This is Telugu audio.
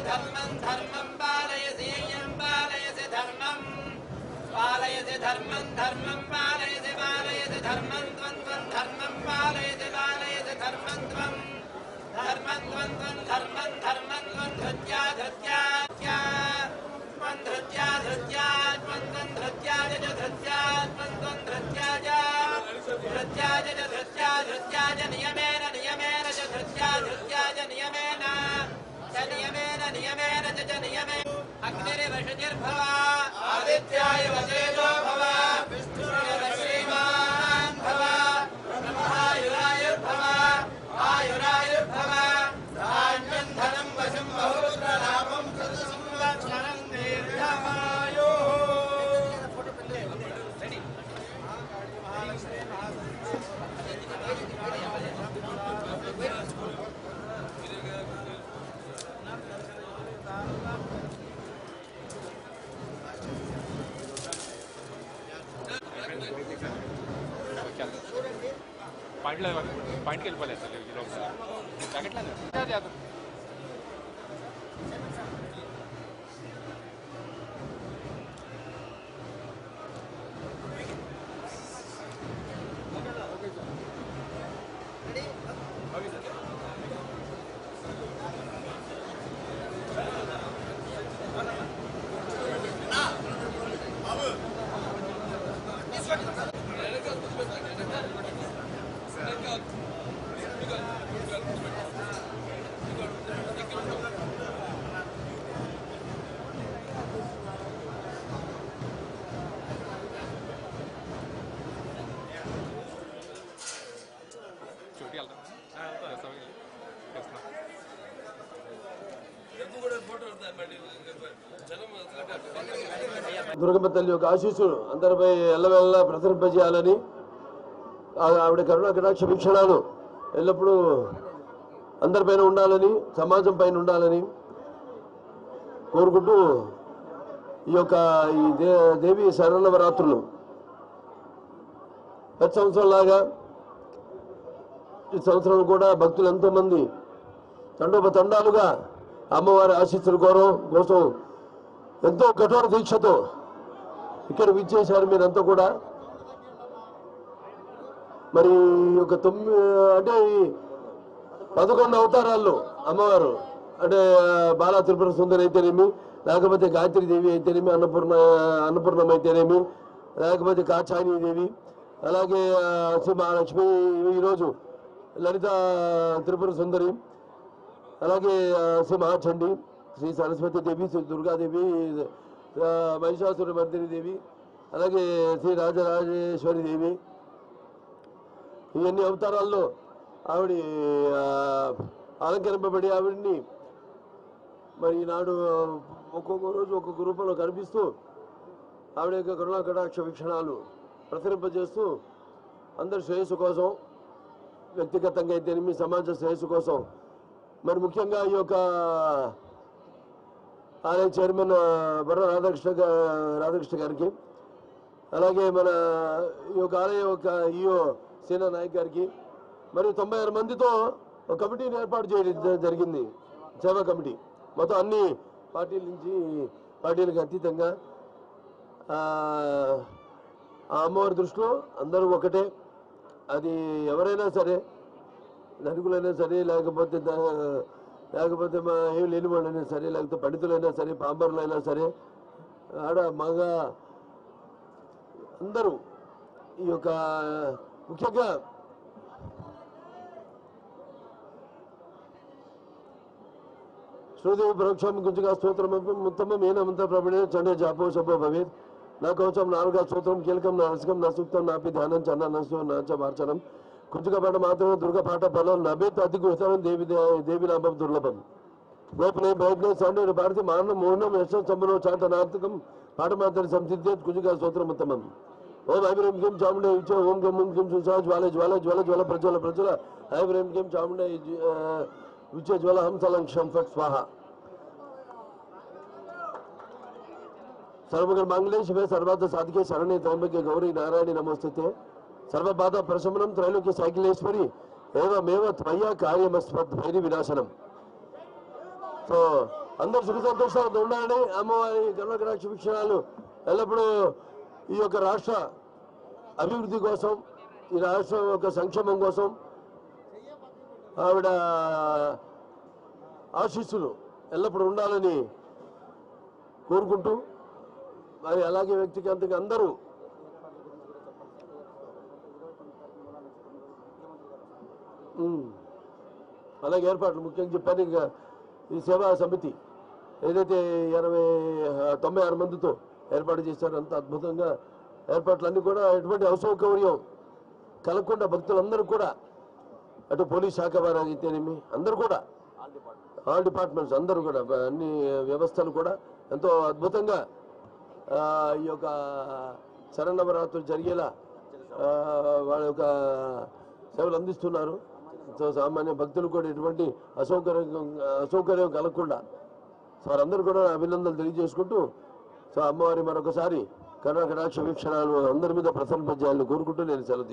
धर्मं धर्मं पालयसि यं यं पालयसि धर्मं पालयसि धर्मं धर्मं पालयसि पालयसि धर्मं त्वं त्वं धर्मं पालयसि पालयसि धर्मं त्वं धर्मं त्वं त्वं धर्मं धर्मं त्वं धृत्या धृत्या त्वं धृत्या धृत्या त्वं त्वं धृत्या च धृत्या त्वं त्वं धृत्या च धृत्या च धृत्या धृत्या च नियमेन नियमेन च धृत्या धृत्या च नियमेन च नियमेन च नियमे अग्निरिवशतिर्भव आदित्याय वसेतो भव। पॉईंट केलं पाहिजे आहे దుర్గమ్మ తల్లి యొక్క ఆశీస్సులు అందరిపై ఎల్లవెల్లా ప్రసరింపజేయాలని ఆవిడ కరుణ కటాక్ష వీక్షణాలు ఎల్లప్పుడూ అందరిపైన ఉండాలని సమాజం పైన ఉండాలని కోరుకుంటూ ఈ యొక్క ఈ దే దేవి శరణవరాత్రులు ప్రతి సంవత్సరంలాగా ఈ సంవత్సరం కూడా భక్తులు ఎంతోమంది తండోపతండాలుగా అమ్మవారి ఆశీస్సుల కోరం కోసం ఎంతో కఠోర దీక్షతో ఇక్కడ విచ్చేశారు మీరంతా కూడా. మరి ఒక తొమ్మిది అంటే పదకొండు అవతారాల్లో అమ్మవారు అంటే బాలా త్రిపుర సుందరి అయితేనేమి లేకపోతే గాయత్రి దేవి అయితేనేమి అన్నపూర్ణ అన్నపూర్ణం అయితేనేమి లేకపోతే కాచాని దేవి అలాగే శ్రీ మహాలక్ష్మి ఈరోజు లలిత త్రిపుర సుందరి అలాగే శ్రీ మహాచండి శ్రీ సరస్వతి దేవి శ్రీ దుర్గాదేవి మహిషాసుర మర్దిని దేవి అలాగే శ్రీ రాజరాజేశ్వరి దేవి ఇవన్నీ అవతారాల్లో ఆవిడ అలంకరింపబడి ఆవిడ్ని మరి ఈనాడు ఒక్కొక్క రోజు ఒక్కొక్క రూపంలో కనిపిస్తూ ఆవిడ యొక్క కరుణా కటాక్ష వీక్షణాలు ప్రసరింపజేస్తూ అందరి శ్రేయస్సు కోసం వ్యక్తిగతంగా అయితేనేమి సమాజ శ్రేయస్సు కోసం. మరి ముఖ్యంగా ఈ యొక్క ఆలయ చైర్మన్ బర్ర రాధాకృష్ణ రాధాకృష్ణ గారికి. అలాగే మన ఈ యొక్క ఆలయ యొక్క ఈయో సేనా నాయక్ గారికి మరియు తొంభై ఆరు మందితో ఒక కమిటీని ఏర్పాటు చేయడం జరిగింది. సేవా కమిటీ. మొత్తం అన్ని పార్టీల నుంచి పార్టీలకు అతీతంగా ఆ, అమ్మవారి దృష్టిలో అందరూ ఒకటే. అది ఎవరైనా సరే ధనికులైనా సరే లేకపోతే లేకపోతే మా ఏం లేని వాళ్ళైనా సరే లేకపోతే పండితులైనా సరే పాంబరులైనా సరే ఆడ మగ అందరూ ఈ యొక్క ముఖ్యంగా శ్రుదేవి పరోక్షం గుంజుగా స్తోత్రం ఉత్తమం ఏనమంత ప్రబడే చండే జాపో శుభ భవేత్ నా కవచం నాలుగా స్తోత్రం కీలకం నా రసకం నా సూక్తం నాపి ధ్యానం చన్న నసు నాచ మార్చనం కుంచుక పాట మాత్రమే దుర్గ పాట ఫలం నభేత్ అతి గుహతరం దేవి దేవి నామం దుర్లభం గోపనే ప్రయత్నం సండే భారతి మారణం మౌనం యశం సంబరం చాట నార్థకం పాట మాత్రం సంసిద్ధేత్ కుంచుక స్తోత్రం ఉత్తమం ఓం ఐబ్రహీం కిం చాముండే ఇచ్చే ఓం గం ఓం కిం సుసా జ్వాల జ్వాల జ్వాల జ్వాల ప్రజ్వల ప్రజ్వల. ఐబ్రహీం కిం చాముండే విచ్చే జ్వాల హంసలం క్షం ఫట్ స్వాహ. సర్వగర్ మంగళే శివే సర్వార్థ సాధికే శరణి త్రయంబకే గౌరీ నారాయణి నమోస్తుతే. సర్వబాధ ప్రశమనం త్రైలోక్య సైకిలేశ్వరి ఏవమేవ త్వయ కార్యమస్మత్ భైరి వినాశనం. సో అందరు సుఖ సంతోషాలతో ఉండాలని అమ్మవారి కర్ణకటాక్ష వీక్షణాలు ఎల్లప్పుడూ ఈ యొక్క రాష్ట్ర అభివృద్ధి కోసం ఈ రాష్ట్రం యొక్క సంక్షేమం కోసం ఆవిడ ఆశీస్సులు ఎల్లప్పుడూ ఉండాలని కోరుకుంటూ మరి అలాగే వ్యక్తిగతంగా అందరూ అలాగే ఏర్పాట్లు ముఖ్యంగా చెప్పాను ఇంకా ఈ సేవా సమితి ఏదైతే ఇరవై తొంభై ఆరు మందితో ఏర్పాటు చేశారు. అంత అద్భుతంగా ఏర్పాట్లన్నీ కూడా ఎటువంటి అసౌకర్యం కలగకుండా భక్తులందరూ కూడా అటు పోలీస్ శాఖ వారు అయితేనేమి అందరూ కూడా ఆల్ డిపార్ట్మెంట్స్ అందరూ కూడా అన్ని వ్యవస్థలు కూడా ఎంతో అద్భుతంగా ఈ యొక్క శరణవరాత్రులు జరిగేలా వాళ్ళ యొక్క సేవలు అందిస్తున్నారు. సామాన్య భక్తులు కూడా ఎటువంటి అసౌకర్యం అసౌకర్యం కలగకుండా వారందరూ కూడా అభినందనలు తెలియజేసుకుంటూ సో అమ్మవారి మరొకసారి కర్ణాకటాక్ష వీక్షణాలు అందరి మీద ప్రసన్న కోరుకుంటూ నేను సెలవు